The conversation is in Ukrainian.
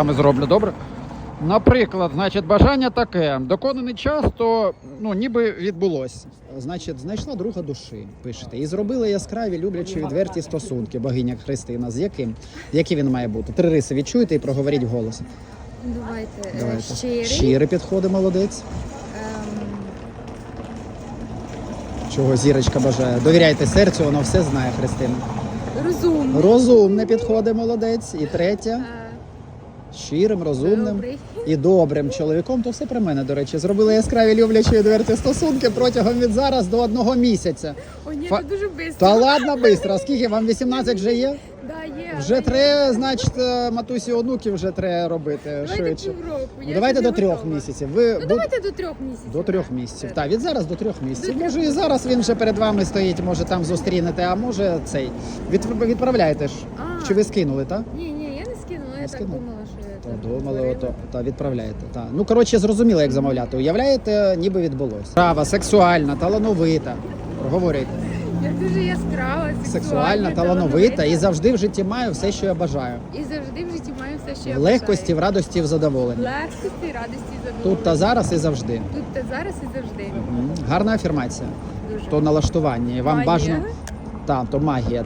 Саме зроблю, добре? Наприклад, значить, бажання таке. Доконаний час, то ну, ніби відбулось. Значить, знайшла друга душі, пишете, і зробила яскраві, люблячі, відверті стосунки, богиня Христина. З яким? Який він має бути? Три риси відчуєте і проговоріть вголос. Давайте, е, Давайте. щирий. Щирий підходить, молодець. Ем, Чого зірочка бажає. Довіряйте серцю, воно все знає, Христина. розумний. Розумне підходить, молодець. І третє. Щирим, розумним Добрий. і добрим чоловіком, то все про мене, до речі. Зробили яскраві люблячі відверті стосунки протягом від зараз до одного місяця. О, ні, Фа- це дуже швидко. Та ладно, швидко. Скільки вам 18 вже є? Да, є. Вже треба, значить, е, матусі онуків вже треба робити Давайте швидше. півроку. Ну, я давайте до трьох готова. місяців. Ви Ну буд- давайте до трьох місяців. до трьох місяців. Так, від зараз до трьох місяців. До Може і зараз він вже перед вами стоїть, може там зустрінете, а може цей. Від, відправляєте ж. А. Чи ви скинули, так? Ні, ні, я так думала, що я так думали, ото та відправляєте. Та ну коротше, зрозуміло, як замовляти. Уявляєте, ніби відбулось. Права, сексуальна, талановита. Проговорюйте. Я дуже яскрава, Сексуальна, талановита і завжди в житті маю все, що я бажаю. І завжди в житті маю все, що я В легкості, в радості, в задоволенні. Легкості, радості, задоволення. Тут та зараз і завжди. Тут та зараз і завжди. М, Гарна афірмація. Дуже. То налаштування. І вам Магія. бажано. Так, то магія.